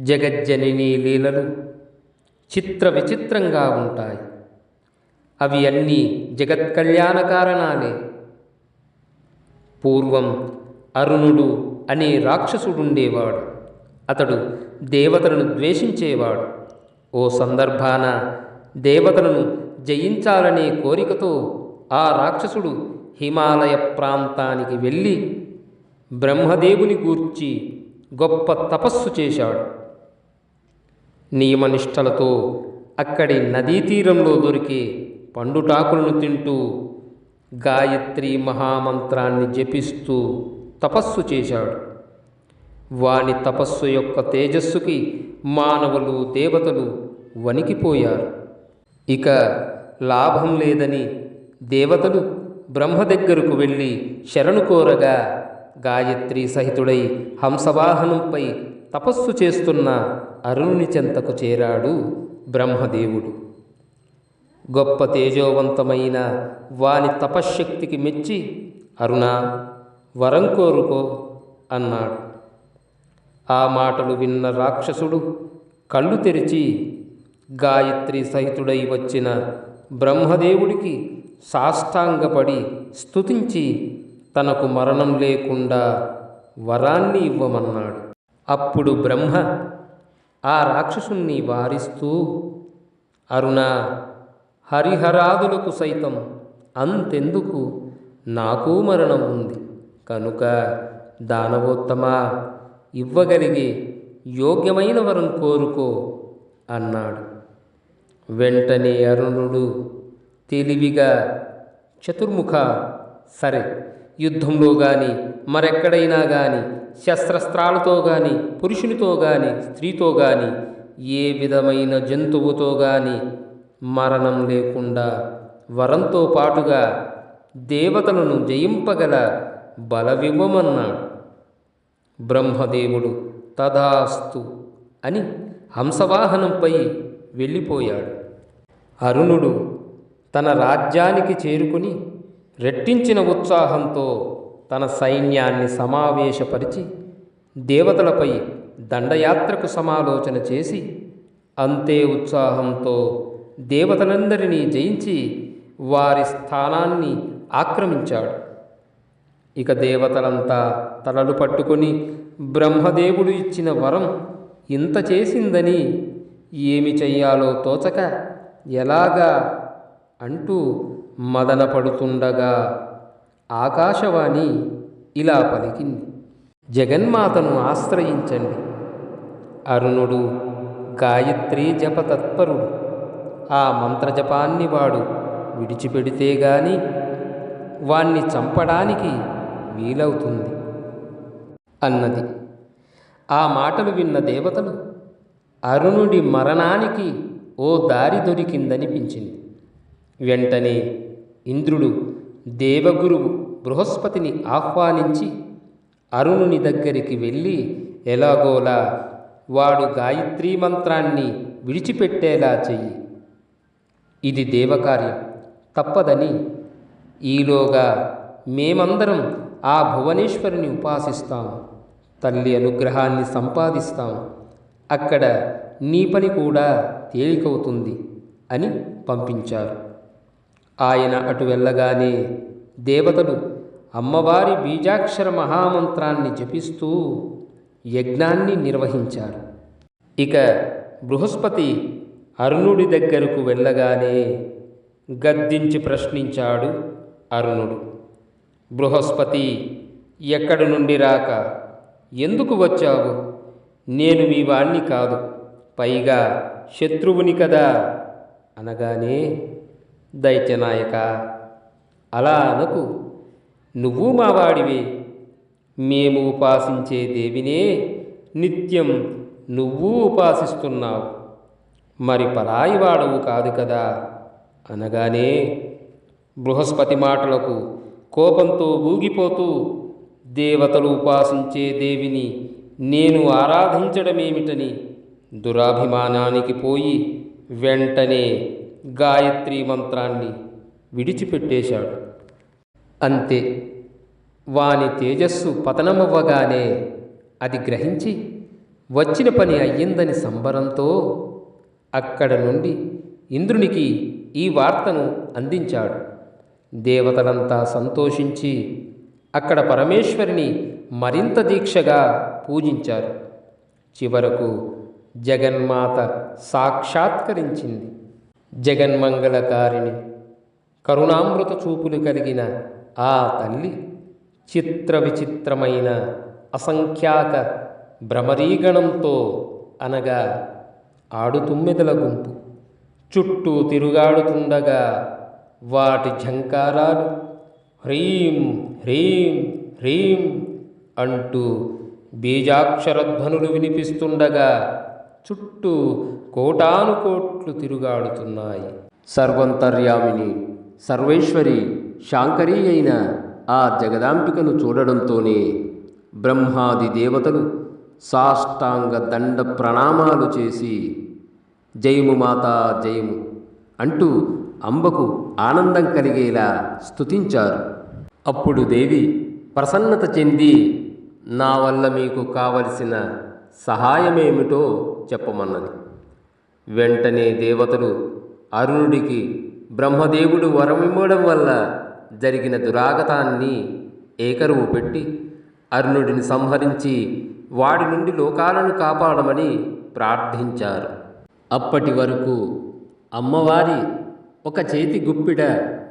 జగజ్జనిని లీలలు చిత్ర విచిత్రంగా ఉంటాయి. అవి అన్నీ జగత్ కళ్యాణ కారణాలే పూర్వం అరుణుడు అనే రాక్షసుడుండేవాడు. అతడు దేవతలను ద్వేషించేవాడు. ఓ సందర్భాన దేవతలను జయించాలనే కోరికతో ఆ రాక్షసుడు హిమాలయ ప్రాంతానికి వెళ్ళి బ్రహ్మదేవుని గూర్చి గొప్ప తపస్సు చేశాడు. నియమనిష్టలతో అక్కడి నదీ తీరంలో దొరికే పండుటాకులను తింటూ గాయత్రి మహామంత్రాన్ని జపిస్తూ తపస్సు చేశాడు. వాని తపస్సు యొక్క తేజస్సుకి మానవులు దేవతలు వణికిపోయారు. ఇక లాభం లేదని దేవతలు బ్రహ్మ దగ్గరకు వెళ్ళి శరణు కోరగా గాయత్రి సహితుడై హంసవాహనంపై తపస్సు చేస్తున్న అరుణుని చెంతకు చేరాడు బ్రహ్మదేవుడు. గొప్ప తేజోవంతమైన వాని తపశ్శక్తికి మెచ్చి అరుణ వరం కోరుకో అన్నాడు. ఆ మాటలు విన్న రాక్షసుడు కళ్ళు తెరిచి గాయత్రి సహితుడై వచ్చిన బ్రహ్మదేవుడికి సాష్టాంగపడి స్తుతించి తనకు మరణం లేకుండా వరాన్ని ఇవ్వమన్నాడు. అప్పుడు బ్రహ్మ ఆ రాక్షసుణ్ణి వారిస్తూ అరుణ హరిహరాదులకు సైతం అంతెందుకు? నాకు మరణం ఉంది. కనుక దానవోత్తమా ఇవ్వగలిగే యోగ్యమైన వరం కోరుకో అన్నాడు. వెంటనే అరుణుడు తెలివిగా చతుర్ముఖ సరే యుద్ధంలో కానీ మరెక్కడైనా కానీ శస్త్రస్త్రాలతో కానీ పురుషునితో కానీ స్త్రీతో కానీ ఏ విధమైన జంతువుతో కానీ మరణం లేకుండా వరంతో పాటుగా దేవతలను జయింపగల బలవివ్వమన్నాడు బ్రహ్మదేవుడు తదాస్తు అని హంసవాహనంపై వెళ్ళిపోయాడు. అరుణుడు తన రాజ్యానికి చేరుకుని రెట్టించిన ఉత్సాహంతో తన సైన్యాన్ని సమావేశపరిచి దేవతలపై దండయాత్రకు సమాలోచన చేసి అంతే ఉత్సాహంతో దేవతలందరినీ జయించి వారి స్థానాన్ని ఆక్రమించాడు. ఇక దేవతలంతా తలలు పట్టుకొని బ్రహ్మదేవుడు ఇచ్చిన వరం ఇంత చేసిందని ఏమి చెయ్యాలో తోచక ఎలాగా అంటూ మదన పడుతుండగా ఆకాశవాణి ఇలా పలికింది. జగన్మాతను ఆశ్రయించండి. అరుణుడు గాయత్రి జప తత్పరుడు ఆ మంత్రజపాన్ని వాడు విడిచిపెడితే గాని వాణ్ణి చంపడానికి వీలవుతుంది. అన్నది. ఆ మాటలు విన్న దేవతలు అరుణుడి మరణానికి ఓ దారి దొరికిందనిపించింది. వెంటనే ఇంద్రుడు దేవగురువు బృహస్పతిని ఆహ్వానించి అరుణుని దగ్గరికి వెళ్ళి ఎలాగోలా వాడు గాయత్రీ మంత్రాన్ని విడిచిపెట్టేలా చెయ్యి. ఇది దేవకార్యం. తప్పదని ఈలోగా మేమందరం ఆ భువనేశ్వరిని ఉపాసిస్తాం తల్లి అనుగ్రహాన్ని సంపాదిస్తాం. అక్కడ నీ పని కూడా తేలికవుతుంది అని పంపించారు. ఆయన అటు వెళ్ళగానే దేవతలు అమ్మవారి బీజాక్షర మహామంత్రాన్ని జపిస్తూ యజ్ఞాన్ని నిర్వహించారు. ఇక బృహస్పతి అరుణుడి దగ్గరకు వెళ్ళగానే గద్దించి ప్రశ్నించాడు అరుణుడు. బృహస్పతి ఎక్కడి నుండి రాక? ఎందుకు వచ్చావు? నేను మీ వాణ్ణి కాదు పైగా శత్రువుని కదా? అనగానే దైత్యనాయక. అలా అనకు. నువ్వు మావాడివే. మేము ఉపాసించే దేవినే నిత్యం నువ్వు ఉపాసిస్తున్నావు. మరి పరాయివాడవు కాదు కదా? అనగానే బృహస్పతి మాటలకు కోపంతో ఊగిపోతూ దేవతలు ఉపాసించే దేవిని నేను ఆరాధించడమేమిటని దురాభిమానానికి పోయి వెంటనే గాయత్రి మంత్రాన్ని విడిచిపెట్టేశాడు. అంతే. వాని తేజస్సు పతనమవ్వగానే అది గ్రహించి వచ్చిన పని అయ్యిందని సంబరంతో అక్కడ నుండి ఇంద్రునికి ఈ వార్తను అందించాడు. దేవతలంతా సంతోషించి అక్కడ పరమేశ్వరిని మరింత దీక్షగా పూజించారు. చివరకు జగన్మాత సాక్షాత్కరించింది. జగన్మంగళకారిణి. కరుణామృత చూపులు కలిగిన ఆ తల్లి చిత్ర విచిత్రమైన అసంఖ్యాక భ్రమరీగణంతో అనగా ఆడుతుమ్మెదల గుంపు. చుట్టూ తిరుగాడుతుండగా వాటి ఝంకారాలు హ్రీం హ్రీం హ్రీం అంటూ బీజాక్షరధ్వనులు వినిపిస్తుండగా చుట్టూ కోటానుకోట్లు తిరుగాడుతున్నాయి. సర్వంతర్యామిని సర్వేశ్వరి శాంకరీ అయిన ఆ జగదాంబికను చూడడంతోనే బ్రహ్మాది దేవతలు సాష్టాంగ దండ ప్రణామాలు చేసి జయము మాతా జయము అంటూ అంబకు ఆనందం కలిగేలా స్తుతించారు. అప్పుడు దేవి ప్రసన్నత చెంది నా వల్ల మీకు కావలసిన సహాయమేమిటో చెప్పమన్నది. వెంటనే దేవతలు అరుణుడికి బ్రహ్మదేవుడు వరమివ్వడం వల్ల జరిగిన దురాగతాన్ని ఏకరువు పెట్టి అరుణుడిని సంహరించి వాడి నుండి లోకాలను కాపాడమని ప్రార్థించారు. అప్పటి వరకు అమ్మవారి ఒక చేతి గుప్పిడ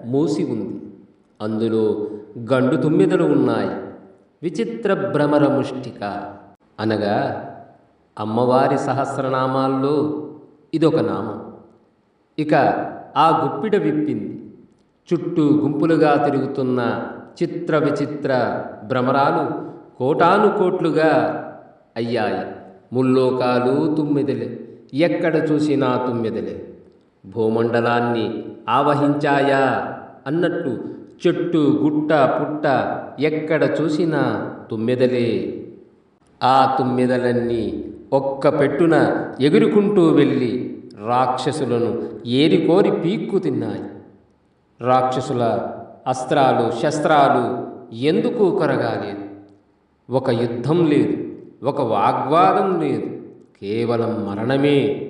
మూసి ఉంది. అందులో గండు తుమ్మిదలు ఉన్నాయి. విచిత్ర భ్రమర ముష్టిక అనగా అమ్మవారి సహస్రనామాల్లో ఇదొక నామం. ఇక ఆ గుప్పిడ విప్పింది. చుట్టూ గుంపులుగా తిరుగుతున్న చిత్ర విచిత్ర భ్రమరాలు కోటాను కోట్లుగా అయ్యాయి. ముల్లోకాలు తుమ్మిదలే. ఎక్కడ చూసినా తుమ్మెదలే. భూమండలాన్ని ఆవహించాయా అన్నట్టు చెట్టు గుట్ట పుట్ట ఎక్కడ చూసినా తుమ్మెదలే. ఆ తుమ్మెదలన్నీ ఒక్క పెట్టున ఎగురుకుంటూ వెళ్ళి రాక్షసులను ఏరికోరి పీక్కు తిన్నాయి. రాక్షసుల అస్త్రాలు శస్త్రాలు ఎందుకు కరగాలేదు? ఒక యుద్ధం లేదు ఒక వాగ్వాదం లేదు కేవలం మరణమే.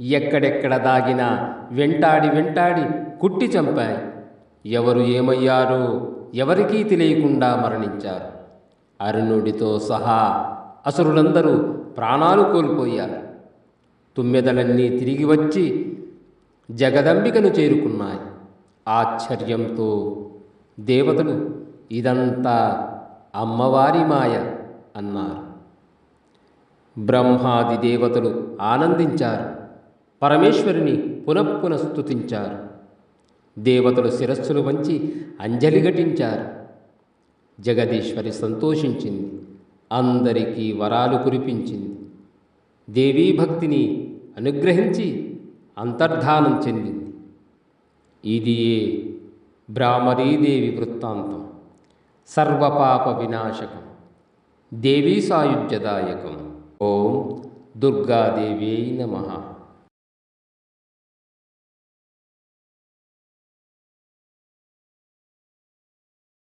ఎక్కడెక్కడ దాగినా వెంటాడి వెంటాడి కుట్టి చంపాయి. ఎవరు ఏమయ్యారో ఎవరికీ తెలియకుండా మరణించారు. అరుణుడితో సహా అసురులందరూ ప్రాణాలు కోల్పోయారు. తుమ్మెదలన్నీ తిరిగి వచ్చి జగదంబికను చేరుకున్నాయి. ఆశ్చర్యంతో దేవతలు ఇదంతా అమ్మవారి మాయ అన్నారు. బ్రహ్మాది దేవతలు ఆనందించారు. పరమేశ్వరిని పునఃపునఃస్తుతించారు. దేవతలు శిరస్సులు వంచి అంజలి ఘటించారు. జగదీశ్వరి సంతోషించింది. అందరికీ వరాలు కురిపించింది. దేవీ భక్తిని అనుగ్రహించి అంతర్ధానం చెందింది. ఇది బ్రాహ్మరీదేవి వృత్తాంతం. సర్వపాప వినాశకం. దేవీ సాయుధ్యదాయకం. ఓం దుర్గాదేవ్యై నమ.